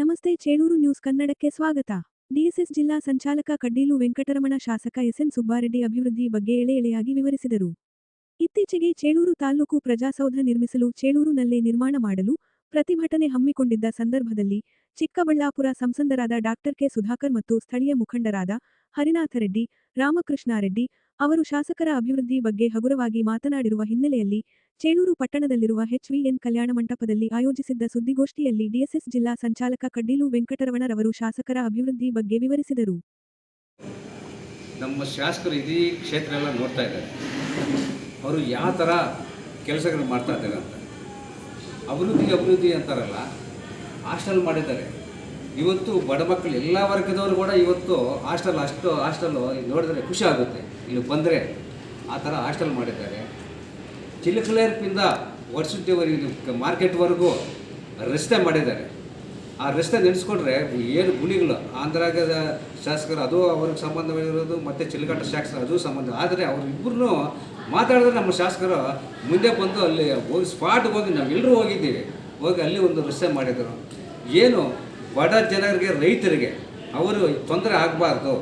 ನಮಸ್ತೆ ಚೇಳೂರು ನ್ಯೂಸ್ ಕನ್ನಡಕ್ಕೆ ಸ್ವಾಗತ. ಡಿಎಸ್ಎಸ್ ಜಿಲ್ಲಾ ಸಂಚಾಲಕ ಕಡ್ಡೀಲು ವೆಂಕಟರಮಣ ಶಾಸಕ ಎಸ್ಎನ್ ಸುಬ್ಬಾರೆಡ್ಡಿ ಅಭಿವೃದ್ಧಿ ಬಗ್ಗೆ ಎಳೆ ಎಳೆಯಾಗಿ ವಿವರಿಸಿದರು. ಇತ್ತೀಚೆಗೆ ಚೇಳೂರು ತಾಲೂಕು ಪ್ರಜಾಸೌಧ ನಿರ್ಮಿಸಲು ಚೇಳೂರುನಲ್ಲೇ ನಿರ್ಮಾಣ ಮಾಡಲು ಪ್ರತಿಭಟನೆ ಹಮ್ಮಿಕೊಂಡಿದ್ದ ಸಂದರ್ಭದಲ್ಲಿ ಚಿಕ್ಕಬಳ್ಳಾಪುರ ಸಂಸದರಾದ ಡಾಕ್ಟರ್ ಕೆ ಸುಧಾಕರ್ ಮತ್ತು ಸ್ಥಳೀಯ ಮುಖಂಡರಾದ ಹರಿನಾಥರೆಡ್ಡಿ ರಾಮಕೃಷ್ಣಾರೆಡ್ಡಿ ಅವರು ಶಾಸಕರ ಅಭಿವೃದ್ಧಿ ಬಗ್ಗೆ ಹಗುರವಾಗಿ ಮಾತನಾಡಿರುವ ಹಿನ್ನೆಲೆಯಲ್ಲಿ ಚೇಳೂರು ಪಟ್ಟಣದಲ್ಲಿರುವ ಎಚ್ವಿಎನ್ ಕಲ್ಯಾಣ ಮಂಟಪದಲ್ಲಿ ಆಯೋಜಿಸಿದ್ದ ಸುದ್ದಿಗೋಷ್ಠಿಯಲ್ಲಿ ಡಿಎಸ್ಎಸ್ ಜಿಲ್ಲಾ ಸಂಚಾಲಕ ಕಡ್ಡೀಲು ವೆಂಕಟರಮಣರವರು ಶಾಸಕರ ಅಭಿವೃದ್ಧಿ ಬಗ್ಗೆ ವಿವರಿಸಿದರು. ನಮ್ಮ ಶಾಸಕರು ಇಡೀ ಕ್ಷೇತ್ರ ಎಲ್ಲ ನೋಡ್ತಾ ಇದ್ದಾರೆ. ಅವರು ಯಾವ ಥರ ಕೆಲಸಗಳು ಮಾಡ್ತಾ ಇದ್ದಾರೆ ಅಂತ. ಅಭಿವೃದ್ಧಿ ಅಭಿವೃದ್ಧಿ ಅಂತಾರಲ್ಲ, ಹಾಸ್ಟೆಲ್ ಮಾಡಿದ್ದಾರೆ. ಇವತ್ತು ಬಡ ಮಕ್ಕಳು ಎಲ್ಲ ವರ್ಗದವರು ಕೂಡ ಇವತ್ತು ಹಾಸ್ಟೆಲ್ ಅಷ್ಟು ಹಾಸ್ಟೆಲ್ಲು ನೋಡಿದ್ರೆ ಖುಷಿ ಆಗುತ್ತೆ. ಇಲ್ಲಿ ಬಂದರೆ ಆ ಥರ ಹಾಸ್ಟೆಲ್ ಮಾಡಿದ್ದಾರೆ. ಚಿಲಕಲೇರ್ಪಿಂದ ವರ್ಷದವರೆಗೆ ಮಾರ್ಕೆಟ್ವರೆಗೂ ರಸ್ತೆ ಮಾಡಿದ್ದಾರೆ. ಆ ರಸ್ತೆ ನೆನೆಸ್ಕೊಂಡ್ರೆ ಏನು ಗುಳಿಗಳು ಆಂಧ್ರಾಗದ ಶಾಸಕರು ಅದು ಅವ್ರಿಗೆ ಸಂಬಂಧವಾಗಿರೋದು ಮತ್ತು ಚಿಲಕಟ್ಟ ಶಾಸಕರು ಅದು ಸಂಬಂಧ. ಆದರೆ ಅವರಿಬ್ಬರೂ ಮಾತಾಡಿದ್ರೆ ನಮ್ಮ ಶಾಸಕರು ಮುಂದೆ ಬಂದು ಅಲ್ಲಿ ಹೋಗಿ ಸ್ಪಾಟ್ಗೆ ಹೋಗಿ ನಾವೆಲ್ಲರೂ ಹೋಗಿದ್ದೀವಿ. ಹೋಗಿ ಅಲ್ಲಿ ಒಂದು ರಸ್ತೆ ಮಾಡಿದರು. ಏನು, ಬಡ ಜನರಿಗೆ, ರೈತರಿಗೆ ಅವರು ತೊಂದರೆ ಆಗಬಾರ್ದು.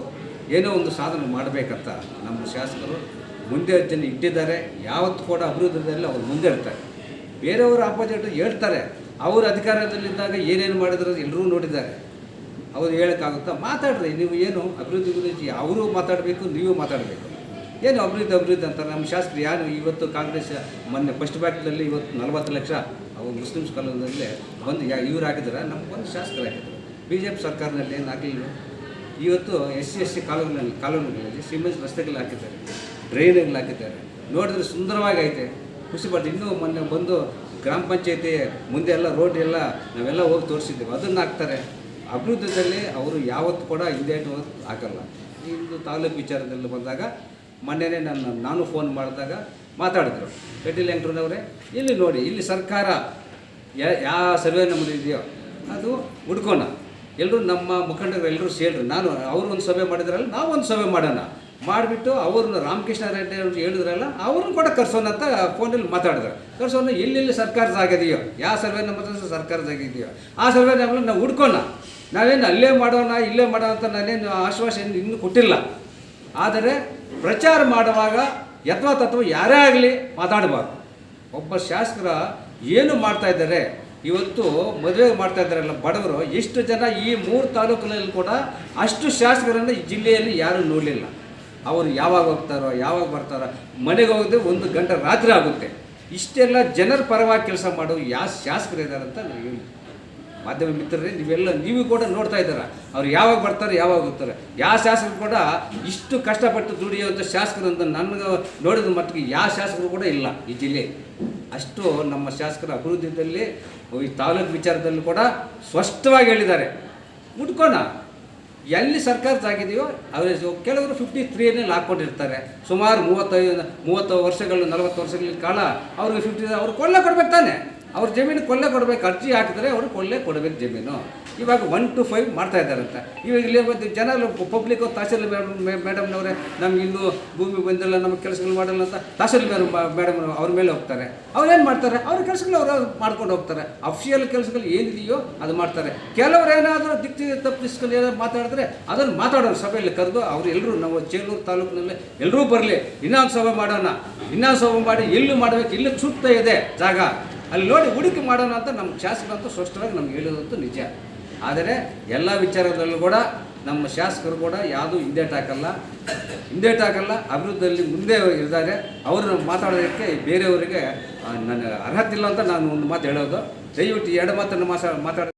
ಏನೋ ಒಂದು ಸಾಧನೆ ಮಾಡಬೇಕಂತ ನಮ್ಮ ಶಾಸಕರು ಮುಂದೆ ಜನ ಇಟ್ಟಿದ್ದಾರೆ, ಯಾವತ್ತು ಕೂಡ ಅಭಿವೃದ್ಧಿಯಲ್ಲಿ ಅವರು ಮುಂದೆ ಇರ್ತಾರೆ ಬೇರೆಯವರು ಆಪೋಸಿಟ್ ಹೇಳ್ತಾರೆ, ಅವರು ಅಧಿಕಾರದಲ್ಲಿದ್ದಾಗ ಏನೇನು ಮಾಡಿದ್ರು ಎಲ್ಲರೂ ನೋಡಿದ್ದಾರೆ. ಅವ್ರು ಹೇಳೋಕ್ಕಾಗುತ್ತಾ? ಮಾತಾಡ್ರಿ, ನೀವು ಏನು ಅಭಿವೃದ್ಧಿ ಗುరించి ಅವರು ಮಾತಾಡಬೇಕು, ನೀವು ಮಾತಾಡಬೇಕು. ಏನು ಅಭಿವೃದ್ಧಿ ಅಭಿವೃದ್ಧಿ ಅಂತ ನಮ್ಮ ಶಾಸಕರು ಯಾರು? ಇವತ್ತು ಕಾಂಗ್ರೆಸ್ ಮೊನ್ನೆ ಫಸ್ಟ್ ಬ್ಯಾಕ್ನಲ್ಲಿ ಇವತ್ತು ನಲವತ್ತು ಲಕ್ಷ ಅವರು ಮುಸ್ಲಿಮ್ಸ್ ಕಾಲದಲ್ಲೇ ಬಂದು ಯಾ ಇವ್ರು ಹಾಕಿದ್ರೆ ನಮ್ಗೆ ಒಂದು ಶಾಸಕರು ಹಾಕಿದ್ರು. ಬಿ ಜೆ ಪಿ ಸರ್ಕಾರದಲ್ಲಿ ಏನು ಇವತ್ತು ಎಸ್ ಸಿ ಎಸ್ ಸಿ ಕಾಲೋನಿಗಳಲ್ಲಿ ಕಾಲೋನಿಗಳಲ್ಲಿ ಸಿಮೆಂಟ್ ರಸ್ತೆಗಳು ಹಾಕಿದ್ದಾರೆ ಡ್ರೈನ್ಗಳು ಹಾಕಿದ್ದಾರೆ. ನೋಡಿದ್ರೆ ಸುಂದರವಾಗಿ ಐತೆ. ಖುಷಿ ಪಟ್ಟು ಇನ್ನೂ ಮೊನ್ನೆ ಬಂದು ಗ್ರಾಮ ಪಂಚಾಯತಿ ಮುಂದೆ ಎಲ್ಲ ರೋಡ್ ಎಲ್ಲ ನಾವೆಲ್ಲ ಹೋಗಿ ತೋರಿಸಿದ್ದೇವೆ. ಅದನ್ನು ಹಾಕ್ತಾರೆ. ಅಭಿವೃದ್ಧಿಯಲ್ಲಿ ಅವರು ಯಾವತ್ತು ಕೂಡ ಹಿಂದೆ ಹಾಕಲ್ಲ. ಇಂದು ತಾಲೂಕು ವಿಚಾರದಲ್ಲಿ ಬಂದಾಗ ಮೊನ್ನೆನೇ ನನ್ನ, ನಾನು ಫೋನ್ ಮಾಡಿದಾಗ ಮಾತಾಡಿದ್ರು. ಪೆಟೀಲ್ ವೆಂಕಟರಮಣವರೇ ಇಲ್ಲಿ ನೋಡಿ, ಇಲ್ಲಿ ಸರ್ಕಾರ ಯಾವ ಸರ್ವೆ ನಮ್ಮದು ಇದೆಯೋ, ಅದು ಹುಡ್ಕೋಣ. ಎಲ್ಲರೂ ನಮ್ಮ ಮುಖಂಡರು ಎಲ್ಲರೂ ಸೇರಿದ್ರು ನಾನು, ಅವರು ಒಂದು ಸಭೆ ಮಾಡಿದ್ರಲ್ಲ, ನಾವು ಒಂದು ಸಭೆ ಮಾಡೋಣ. ಮಾಡಿಬಿಟ್ಟು ಅವ್ರನ್ನ ರಾಮಕೃಷ್ಣ ರೆಡ್ಡಿ ಅವ್ರು ಹೇಳಿದ್ರಲ್ಲ, ಅವ್ರನ್ನ ಕೂಡ ಕರ್ಸೋಣ ಅಂತ ಫೋನಲ್ಲಿ ಮಾತಾಡಿದ್ರು. ಕರ್ಸೋಣ ಎಲ್ಲೆಲ್ಲಿ ಸರ್ಕಾರದಾಗಿದೆಯೋ ಯಾವ ಸರ್ವೆ ನಮ್ಮ ಸರ್ಕಾರದಾಗಿದೆಯೋ ಆ ಸರ್ವೆ ನಂಬರ್ ನಾವು ಹುಡ್ಕೋಣ. ನಾವೇನು ಅಲ್ಲೇ ಮಾಡೋಣ, ಇಲ್ಲೇ ಮಾಡೋಣ ಅಂತ ನಾನೇನು ಆಶ್ವಾಸನೆ ಇನ್ನೂ ಕೊಟ್ಟಿಲ್ಲ. ಆದರೆ ಪ್ರಚಾರ ಮಾಡುವಾಗ ಯತ್ವ ತತ್ವ ಯಾರೇ ಆಗಲಿ ಮಾತಾಡಬಾರ್ದು. ಒಬ್ಬ ಶಾಸಕರ ಏನು ಮಾಡ್ತಾ ಇದ್ದಾರೆ? ಇವತ್ತು ಮದುವೆ ಮಾಡ್ತಾ ಇದ್ದಾರಲ್ಲ ಬಡವರು, ಎಷ್ಟು ಜನ ಈ ಮೂರು ತಾಲೂಕಿನಲ್ಲಿ ಕೂಡ ಅಷ್ಟು ಶಾಸಕರನ್ನು ಈ ಜಿಲ್ಲೆಯಲ್ಲಿ ಯಾರೂ ನೋಡಲಿಲ್ಲ. ಅವರು ಯಾವಾಗ ಹೋಗ್ತಾರೋ, ಯಾವಾಗ ಬರ್ತಾರೋ, ಮನೆಗೆ ಹೋಗದೆ ಒಂದು ಗಂಟೆ ರಾತ್ರಿ ಆಗುತ್ತೆ. ಇಷ್ಟೆಲ್ಲ ಜನರ ಪರವಾಗಿ ಕೆಲಸ ಮಾಡೋ ಯಾವ ಶಾಸಕರಿದ್ದಾರೆ ಅಂತ ನಾನು ಹೇಳಿ ಮಾಧ್ಯಮ ಮಿತ್ರರೇ, ನೀವೆಲ್ಲ ನೀವು ಕೂಡ ನೋಡ್ತಾ ಇದ್ದೀರ. ಅವ್ರು ಯಾವಾಗ ಬರ್ತಾರೆ, ಯಾವಾಗ ಹೋಗ್ತಾರೆ. ಯಾವ ಶಾಸಕರು ಕೂಡ ಇಷ್ಟು ಕಷ್ಟಪಟ್ಟು ದುಡಿಯುವಂಥ ಶಾಸಕರು ಅಂತ ನನಗೆ ನೋಡಿದ ಮಟ್ಟಿಗೆ ಯಾವ ಶಾಸಕರು ಕೂಡ ಇಲ್ಲ ಈ ಜಿಲ್ಲೆ. ಅಷ್ಟು ನಮ್ಮ ಶಾಸಕರ ಅಭಿವೃದ್ಧಿಯಲ್ಲಿ, ಈ ತಾಲೂಕು ವಿಚಾರದಲ್ಲೂ ಕೂಡ ಸ್ಪಷ್ಟವಾಗಿ ಹೇಳಿದ್ದಾರೆ. ಮುಟ್ಕೋಣ. ಎಲ್ಲಿ ಸರ್ಕಾರದಾಗಿದೆಯೋ ಅವರು ಕೆಲವರು ಫಿಫ್ಟಿ ತ್ರೀನಲ್ಲಿ ಹಾಕ್ಕೊಂಡಿರ್ತಾರೆ. ಸುಮಾರು ಮೂವತ್ತೈದು, ಮೂವತ್ತು ವರ್ಷಗಳು, ನಲವತ್ತು ವರ್ಷಗಳ ಕಾಲ ಅವ್ರಿಗೆ ಫಿಫ್ಟಿ ಅವ್ರು ಕೊಲ್ಲ ಕೊಡ್ಬೇಕು ತಾನೆ. ಅವ್ರ ಜಮೀನು ಕೊಳ್ಳೆ ಕೊಡಬೇಕು, ಅರ್ಜಿ ಹಾಕಿದ್ರೆ ಅವರು ಕೊಳ್ಳೆ ಕೊಡಬೇಕು ಜಮೀನು. ಇವಾಗ ಒನ್ ಟು ಫೈವ್ ಮಾಡ್ತಾ ಇದ್ದಾರಂತ. ಇವಾಗ ಇಲ್ಲಿ ಬಂದು ಜನರು ಪಬ್ಲಿಕ್ ತಹಸೀಲ್ ಮೇಡಮ್ನವರೇ, ನಮ್ಗೆ ಇನ್ನೂ ಭೂಮಿ ಬಂದಿಲ್ಲ ನಮಗೆ ಕೆಲಸಗಳು ಮಾಡಲ್ಲ ಅಂತ ತಹಸೀಲ್ ಮೇಡಮ್ ಅವ್ರ ಮೇಲೆ ಹೋಗ್ತಾರೆ. ಏನು ಮಾಡ್ತಾರೆ? ಅವ್ರ ಕೆಲಸಗಳು ಅವರು ಮಾಡ್ಕೊಂಡು ಹೋಗ್ತಾರೆ. ಅಫಿಷಿಯಲ್ ಕೆಲಸಗಳು ಏನಿದೆಯೋ ಅದು ಮಾಡ್ತಾರೆ. ಕೆಲವರು ಏನಾದರೂ ದಿಕ್ತಿ ತಪ್ಪಿಸ್ಕೊಂಡು ಏನಾದ್ರು ಮಾತಾಡಿದ್ರೆ ಅದನ್ನು ಮಾತಾಡೋರು ಸಭೆಯಲ್ಲಿ ಕರೆದು ಅವ್ರು ಎಲ್ಲರೂ ನಾವು ಚೇಲೂರು ತಾಲೂಕಿನಲ್ಲಿ ಎಲ್ಲರೂ ಬರಲಿ ಇನ್ನೊಂದು ಸಭೆ ಮಾಡೋಣ ಇನ್ನೊಂದು ಸಭೆ ಮಾಡಿ ಎಲ್ಲೂ ಮಾಡಬೇಕು, ಇಲ್ಲಿ ಸೂಕ್ತ ಇದೆ ಜಾಗ. ಅಲ್ಲಿ ನೋಡಿ ಹೂಡಿಕೆ ಮಾಡೋಣ ಅಂತ ನಮ್ಮ ಶಾಸಕರಂತೂ ಸ್ಪಷ್ಟವಾಗಿ ನಮ್ಗೆ ಹೇಳೋದಂತೂ ನಿಜ. ಆದರೆ ಎಲ್ಲ ವಿಚಾರದಲ್ಲೂ ಕೂಡ ನಮ್ಮ ಶಾಸಕರು ಕೂಡ ಯಾವುದೂ ಹಿಂದೇಟ್ ಹಾಕಲ್ಲ. ಹಿಂದೇಟ್ ಹಾಕಲ್ಲ, ಅಭಿವೃದ್ಧಿಯಲ್ಲಿ ಮುಂದೆ ಇದ್ದಾರೆ. ಅವರು ಮಾತಾಡೋದಕ್ಕೆ ಬೇರೆಯವರಿಗೆ ನನ್ನ ಅರ್ಹತೆ ಇಲ್ಲ ಅಂತ ನಾನು ಒಂದು ಮಾತು ಹೇಳೋದು. ದಯವಿಟ್ಟು ಎರಡು ಮಾತನ್ನು ಮಾಸ ಮಾತಾಡ